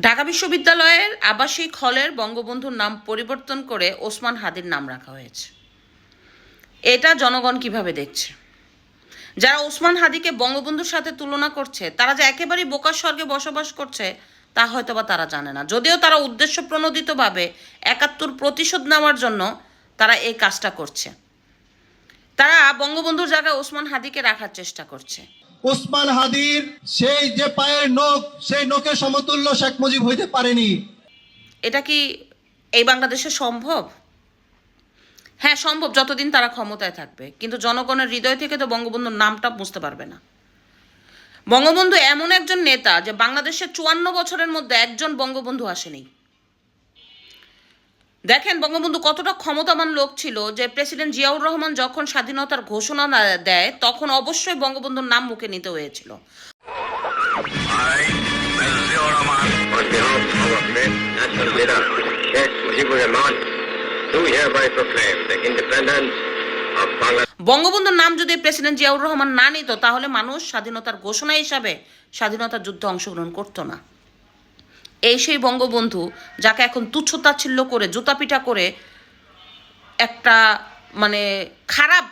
ঢাকা বিশ্ববিদ্যালয়ের আবাসিক হলের বঙ্গবন্ধুর নাম পরিবর্তন করে ওসমান হাদির নাম রাখা হয়েছে। এটা জনগণ কীভাবে দেখছে? যারা ওসমান হাদিকে বঙ্গবন্ধুর সাথে তুলনা করছে, তারা যে একেবারেই বোকার স্বর্গে বসবাস করছে, তা হয়তো বা তারা জানে না। যদিও তারা উদ্দেশ্য প্রণোদিতভাবে একাত্তর প্রতিশোধ নেওয়ার জন্য তারা এই কাজটা করছে। তারা বঙ্গবন্ধুর জায়গায় ওসমান হাদিকে রাখার চেষ্টা করছে। ওসমান হাদির সেই যে পায়ের নখ, সেই নখের সমতুল্য শেখ মুজিব হইতে পারেনি। এটা কি এই বাংলাদেশে সম্ভব? হ্যাঁ সম্ভব যতদিন তারা ক্ষমতায় থাকবে। কিন্তু জনগণের হৃদয় থেকে তো বঙ্গবন্ধুর নামটা বুঝতে পারবে না। বঙ্গবন্ধু এমন একজন নেতা যে বাংলাদেশের চুয়ান্ন বছরের মধ্যে একজন বঙ্গবন্ধু আসেনি। দেখেন, বঙ্গবন্ধু কতটা ক্ষমতাবান লোক ছিল যে প্রেসিডেন্ট জিয়াউর রহমান যখন স্বাধীনতার ঘোষণা দেয়, তখন অবশ্যই বঙ্গবন্ধুর নাম মুখে নিতে হয়েছিল. বঙ্গবন্ধুর নাম যদি প্রেসিডেন্ট জিয়াউর রহমান না নিত, তাহলে মানুষ স্বাধীনতার ঘোষণা হিসাবে স্বাধীনতার যুদ্ধে অংশগ্রহণ করতো না এই সেই বঙ্গবন্ধু যাকে এখন তুচ্ছতাচ্ছিল্য করে, জুতাপিটা করে একটা মানে খারাপ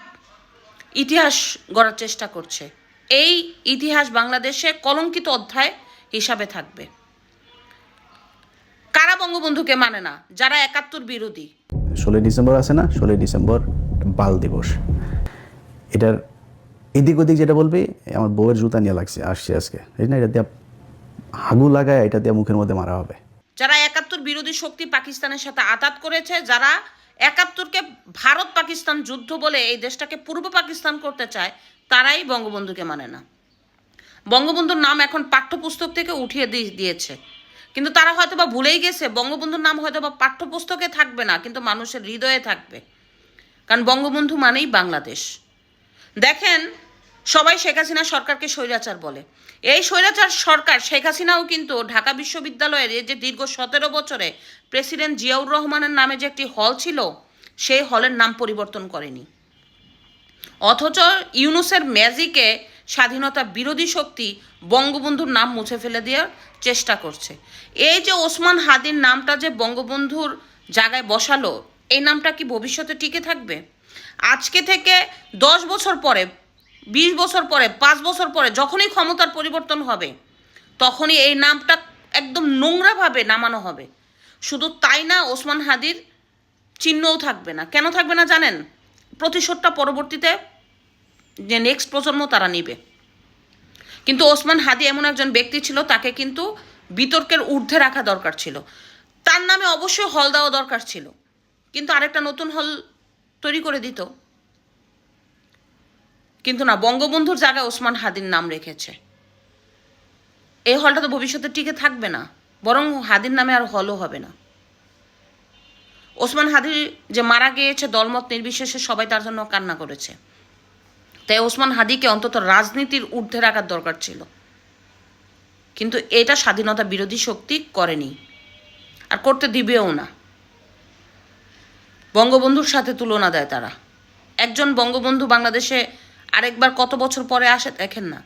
ইতিহাস গড়ার চেষ্টা করছে। এই ইতিহাস বাংলাদেশে কলঙ্কিত অধ্যায় হিসাবে থাকবে। কারা বঙ্গবন্ধুকে মানে না? যারা একাত্তর বিরোধী। ষোলোই ডিসেম্বর আছে না? ষোলোই ডিসেম্বর বাল দিবস। এটার এদিক ওদিক যেটা বলবি, আমার বউয়ের জুতা নিয়ে লাগছে, আসছে আজকে। না? এটা দিয়ে হাগু লাগায় এটা দিয়ে মুখের মধ্যে মারা হবে। যারা একাত্তর বিরোধী শক্তি পাকিস্তানের সাথে আঘাত করেছে, যারা একাত্তরকে ভারত পাকিস্তান যুদ্ধ বলে এই দেশটাকে পূর্ব পাকিস্তান করতে চায়, তারাই বঙ্গবন্ধুকে মানে না। বঙ্গবন্ধুর নাম এখন পাঠ্যপুস্তক থেকে উঠিয়ে দিয়ে দিয়েছে। কিন্তু তারা হয়তো বা ভুলেই গেছে, বঙ্গবন্ধুর নাম হয়তো বা পাঠ্যপুস্তকে থাকবে না, কিন্তু মানুষের হৃদয়ে থাকবে। কারণ বঙ্গবন্ধু মানেই বাংলাদেশ। দেখেন সবাই শেখ হাসিনা সরকারকে স্বৈরাচার বলে। এই স্বৈরাচার সরকার শেখ হাসিনাও কিন্তু ঢাকা বিশ্ববিদ্যালয়ের যে দীর্ঘ সতেরো বছরে প্রেসিডেন্ট জিয়াউর রহমানের নামে যে একটি হল ছিল, সেই হলের নাম পরিবর্তন করেনি। অথচ ইউনুসের ম্যাজিকে স্বাধীনতা বিরোধী শক্তি বঙ্গবন্ধুর নাম মুছে ফেলে দেওয়ার চেষ্টা করছে। এই যে ওসমান হাদির নামটা যে বঙ্গবন্ধুর জায়গায় বসালো, এই নামটা কি ভবিষ্যতে টিকে থাকবে? আজকে থেকে দশ বছর পরে বিশ বছর পরে, পাঁচ বছর পরে যখনই ক্ষমতার পরিবর্তন হবে, তখনই এই নামটা একদম নোংরাভাবে নামানো হবে। শুধু তাই না, ওসমান হাদির চিহ্নও থাকবে না। কেন থাকবে না জানেন? প্রতিশোধটা পরবর্তীতে যে নেক্সট প্রজন্ম তারা নিবে। কিন্তু ওসমান হাদি এমন একজন ব্যক্তি ছিল, তাকে কিন্তু বিতর্কের ঊর্ধ্বে রাখা দরকার ছিল। তার নামে অবশ্যই হল দেওয়া দরকার ছিল। কিন্তু আরেকটা নতুন হল তৈরি করে দিত। কিন্তু না, বঙ্গবন্ধুর জায়গায় ওসমান হাদির নাম রেখেছে। এই হলটা তো ভবিষ্যতে টিকে থাকবে না, বরং হাদির নামে আর হলও হবে না। ওসমান হাদি যে মারা গিয়েছে, দলমত নির্বিশেষে সবাই তার জন্য কান্না করেছে। তাই ওসমান হাদিকে অন্তত রাজনীতির ঊর্ধ্বে রাখার দরকার ছিল। কিন্তু এটা স্বাধীনতা বিরোধী শক্তি করেনি, আর করতে দিবেও না। বঙ্গবন্ধুর সাথে তুলনা দেয় তারা। একজন বঙ্গবন্ধু বাংলাদেশে আরেকবার কত বছর পরে আসে দেখেন না।